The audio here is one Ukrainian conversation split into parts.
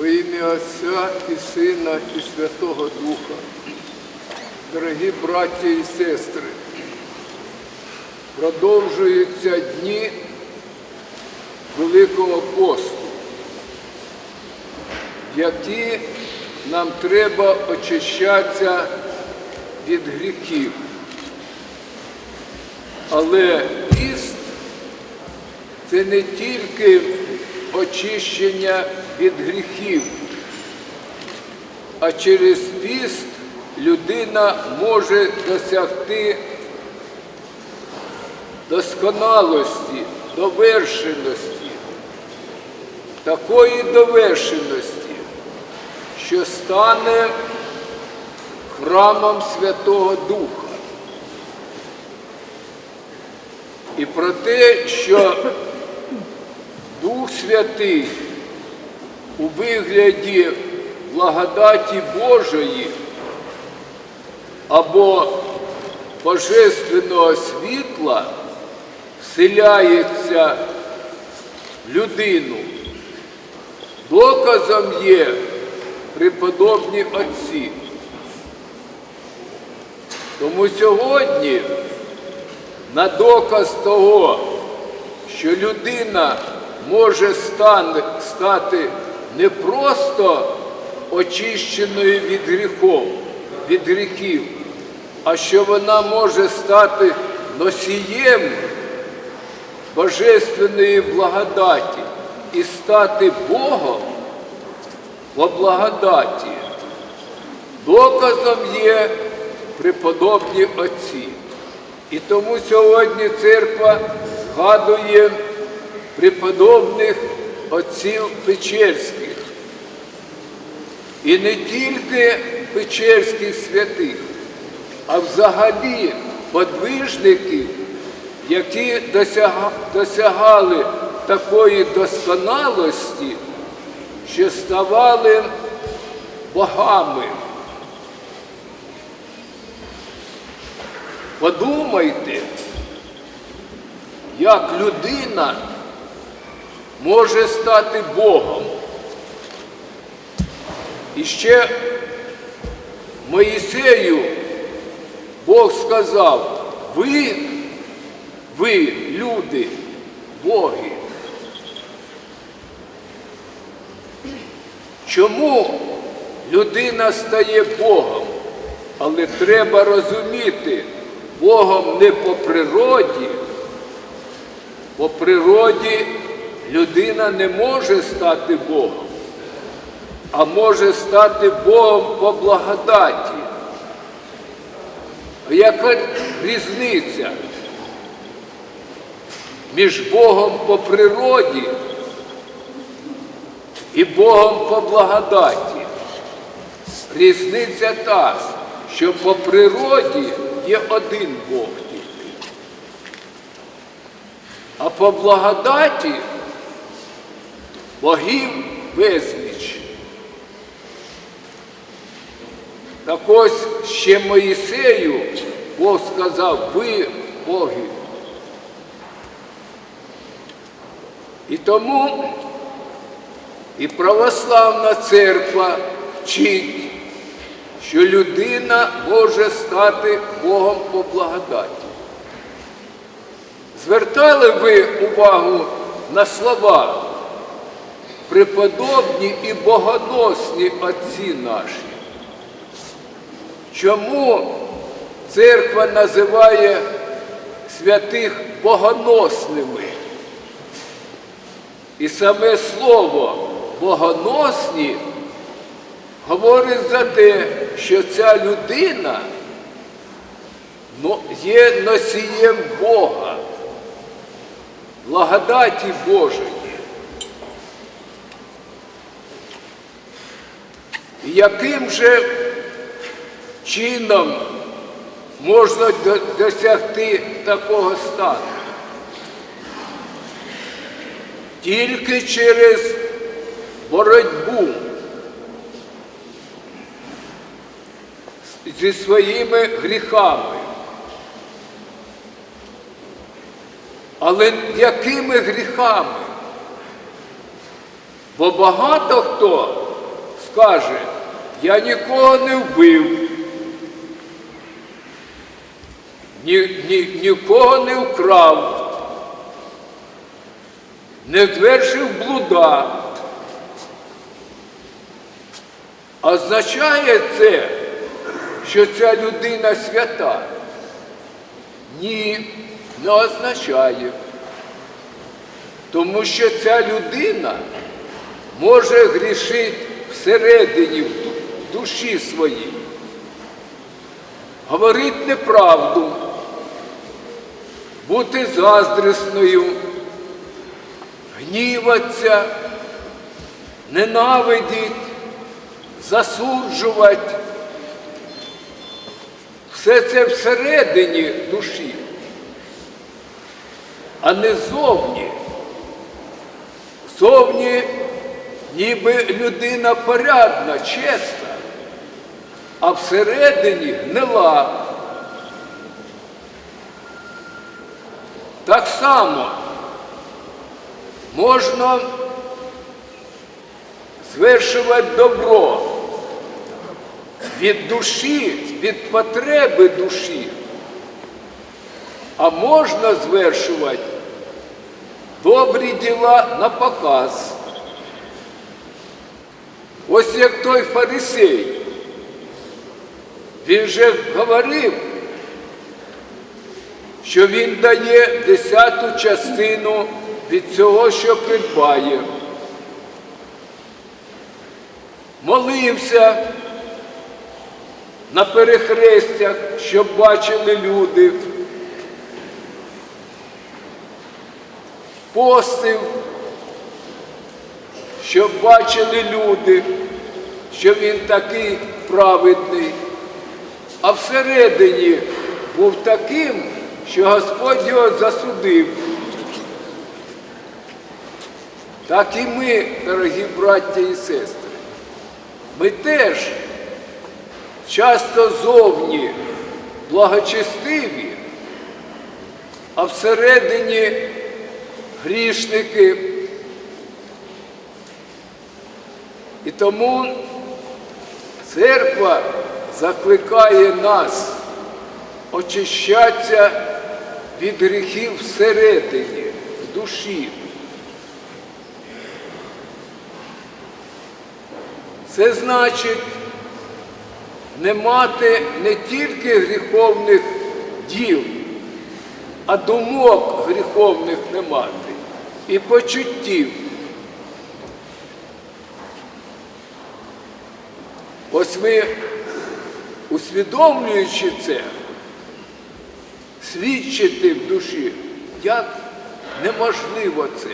Во ім'я Отця і Сина, і Святого Духа. Дорогі браті і сестри, продовжуються дні Великого посту, які нам треба очищатися від гріхів. Але піст це не тільки очищення від гріхів, а через піст людина може досягти досконалості, довершеності, такої довершеності, що стане храмом Святого Духа. І про те, що Дух Святий у вигляді благодаті Божої або Божественного світла вселяється в людину. Доказом є преподобні отці. Тому сьогодні на доказ того, що людина може стати не просто очищеною від гріхов, від гріхів, а що вона може стати носієм божественної благодаті і стати Богом по благодаті. Доказом є преподобні отці. І тому сьогодні церква згадує преподобних отців Печерських. І не тільки Печерських святих, а взагалі подвижників, які досягали такої досконалості, що ставали богами. Подумайте, як людина може стати Богом. І ще Моїсею Бог сказав, ви, ви, люди, боги. Чому людина стає Богом? Але треба розуміти, Богом не по природі. По природі людина не може стати Богом, а може стати Богом по благодаті. Яка різниця між Богом по природі і Богом по благодаті? Різниця та, що по природі є один Бог тільки. А по благодаті богів безліч. Так ось ще Моїсею Бог сказав, ви боги. І тому і православна церква вчить, що людина може стати Богом по благодаті. Звертали ви увагу на слова преподобні і богоносні отці наші? Чому церква називає святих богоносними? І саме слово богоносні говорить за те, що ця людина ну, є носієм Бога, благодаті Божої. Яким же чином можна досягти такого стану? Тільки через боротьбу зі своїми гріхами. Але якими гріхами? Бо багато хто скаже, я нікого не вбив, ні, ні, нікого не вкрав, не звершив блуда. Означає це, що ця людина свята? Ні, не означає. Тому що ця людина може грішити всередині, в душі своїй, говорити неправду, бути заздрісною, гніватися, ненавидіть, засуджувати. Все це всередині душі, а не зовні. Зовні ніби людина порядна, чесна, а всередині гнила. Так само можна звершувати добро від душі, від потреби душі, а можна звершувати добрі діла на показ. Ось як той фарисей, він же говорив, що він дає десяту частину від цього, що придбає. Молився на перехрестях, щоб бачили люди. Постив, щоб бачили люди, що він такий праведний, а всередині був таким, що Господь його засудив. Так і ми, дорогі браття і сестри, ми теж часто зовні благочестиві, а всередині грішники. І тому церква закликає нас очищатися від гріхів всередині, в душі. Це значить не мати не тільки гріховних діл, а думок гріховних не мати і почуттів. Ось ми, усвідомлюючи це, свідчити в душі, як неможливо це.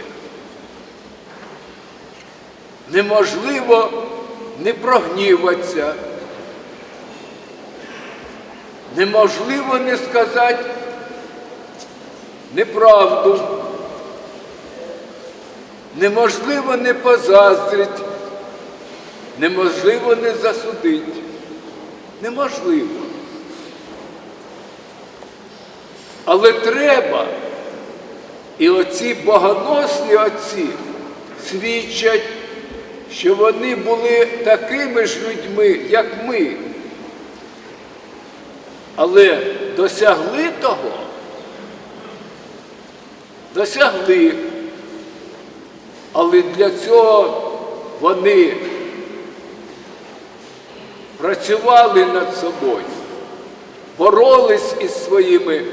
Неможливо не прогніватися. Неможливо не сказати неправду. Неможливо не позаздрити. Неможливо не засудити. Неможливо. Але треба. І оці богоносні отці свідчать, що вони були такими ж людьми, як ми. Але досягли того, досягли. Але для цього вони працювали над собою, боролись із своїми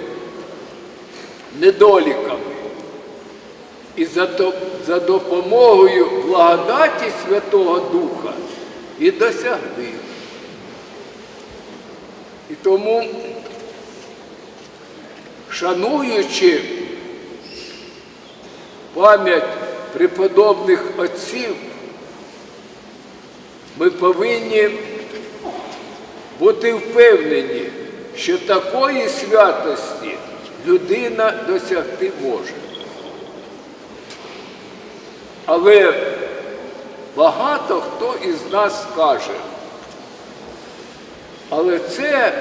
недоліками. І за, за допомогою благодаті Святого Духа і досягли. І тому, шануючи пам'ять преподобних отців, ми повинні бути впевнені, що такої святості людина досягти може. Але багато хто із нас скаже, але це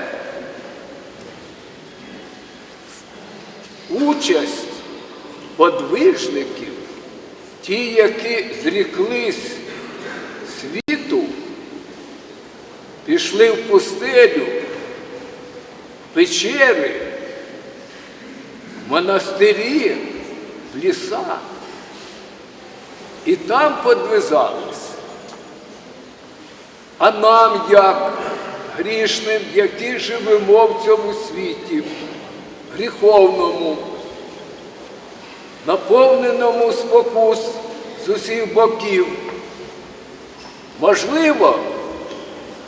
участь подвижників, ті, які зріклись пішли в пустелю, печери, монастирі, ліса. І там подвизались. А нам як грішним, які живемо в цьому світі, гріховному, наповненому спокус з усіх боків, можливо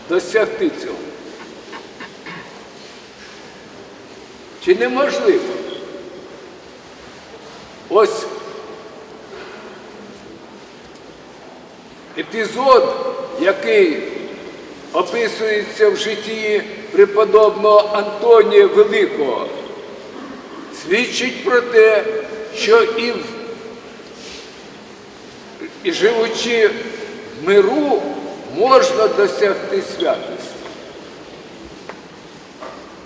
досягти цього? Чи неможливо? Ось епізод, який описується в житті преподобного Антонія Великого, свідчить про те, що і, в- і живучи в миру, можна досягти святості.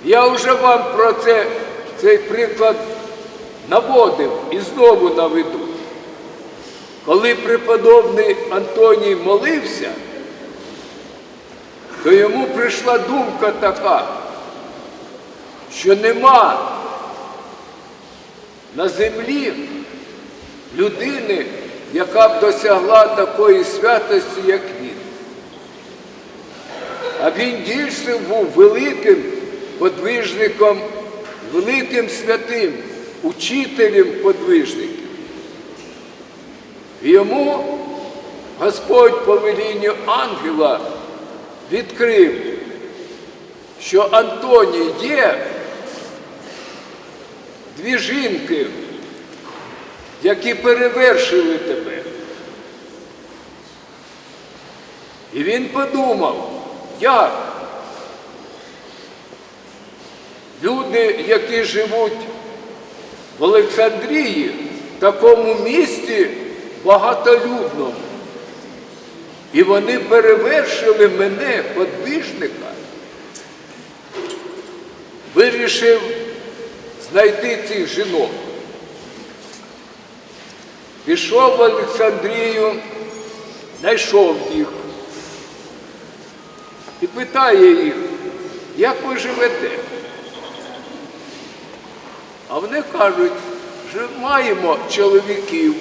Я вже вам про це, цей приклад наводив і знову наведу. Коли преподобний Антоній молився, то йому прийшла думка така, що нема на землі людини, яка б досягла такої святості, як він. А він дійсно був великим подвижником, великим святим, учителем подвижників. Йому Господь по велінню ангела відкрив, що Антоній є дві жінки, які перевершили тебе. І він подумав, як? Люди, які живуть в Олександрії, в такому місті багатолюдному, і вони перевершили мене, подвижника, вирішив знайти цих жінок. Пішов в Олександрію, знайшов їх і питає їх, як ви живете? А вони кажуть, що маємо чоловіків.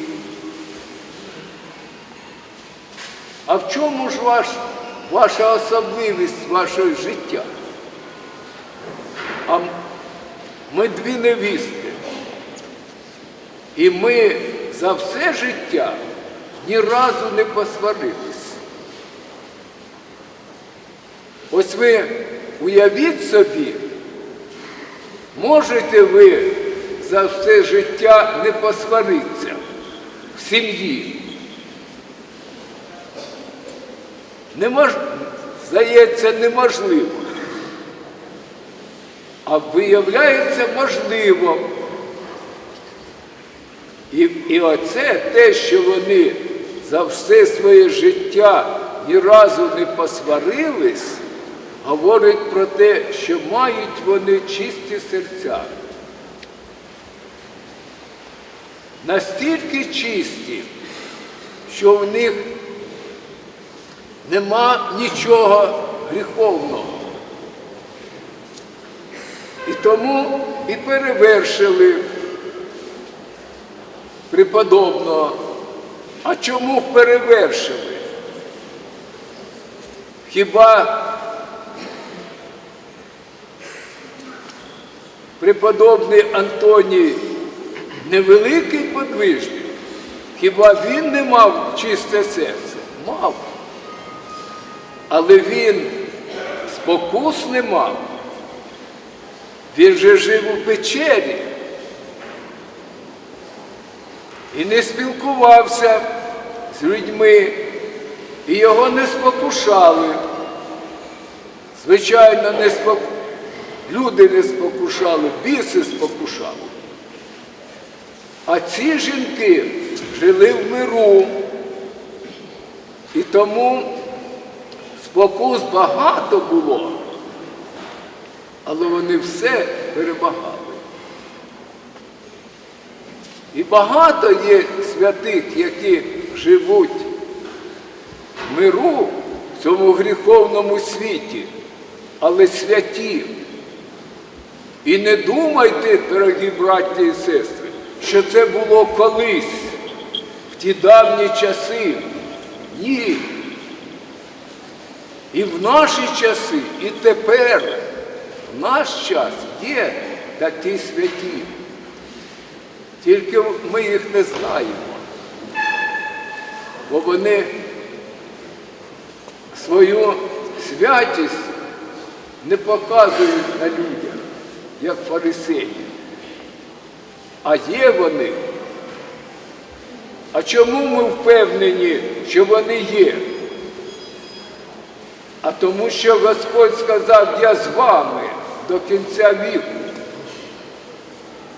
А в чому ж ваш, ваша особливість вашого життя? А ми дві невістки. І ми за все життя ні разу не посварились. Ось ви уявіть собі, можете ви за все життя не посваритися в сім'ї? Немож... Здається, неможливо. А виявляється можливо. І, і оце те, що вони за все своє життя ні разу не посварились, говорить про те, що мають вони чисті серця. Настільки чисті, що в них нема нічого гріховного. І тому і перевершили преподобного. А чому перевершили? Хіба преподобний Антоній невеликий подвижник? Хіба він не мав чисте серце? Мав. Але він спокус не мав. Він же жив у печері і не спілкувався з людьми, і його не спокушали. Звичайно, не спок... люди не спокушали, біси спокушали. А ці жінки жили в миру. І тому спокус багато було, але вони все перемагали. І багато є святих, які живуть в миру в цьому гріховному світі, але святі. І не думайте, дорогі браті і сестри, що це було колись, в ті давні часи. Ні. І в наші часи, і тепер, в наш час є такі святі. Тільки ми їх не знаємо. Бо вони свою святість не показують на людях, як фарисеї. А є вони. А чому ми впевнені, що вони є? А тому що Господь сказав, я з вами до кінця віку.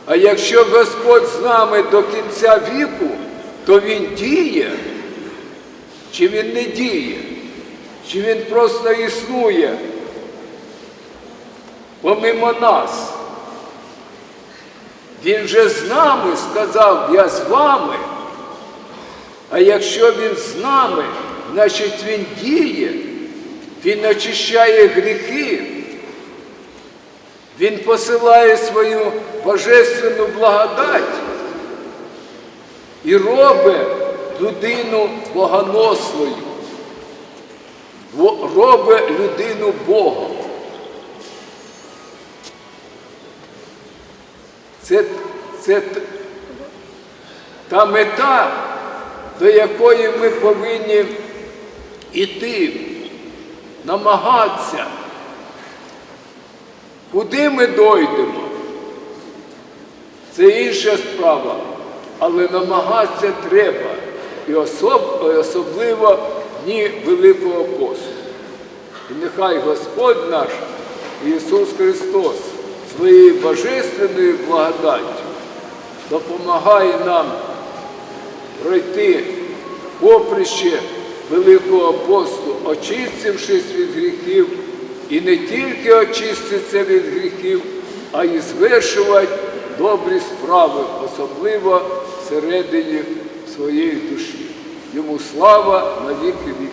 А якщо Господь з нами до кінця віку, то Він діє, чи Він не діє, чи Він просто існує помимо нас. Він же з нами сказав, я з вами. А якщо він з нами, значить він діє, він очищає гріхи, він посилає свою божественну благодать і робить людину богонослою, робить людину Богом. Це, та мета, до якої ми повинні йти, намагатися. Куди ми дойдемо? Це інша справа, але намагатися треба. І особ, особливо дні Великого посту. І нехай Господь наш Ісус Христос своєю божественною благодаттю допомагає нам пройти поприще Великого посту, очистившись від гріхів, і не тільки очиститься від гріхів, а й звершувати добрі справи, особливо всередині своєї душі. Йому слава на віки віки.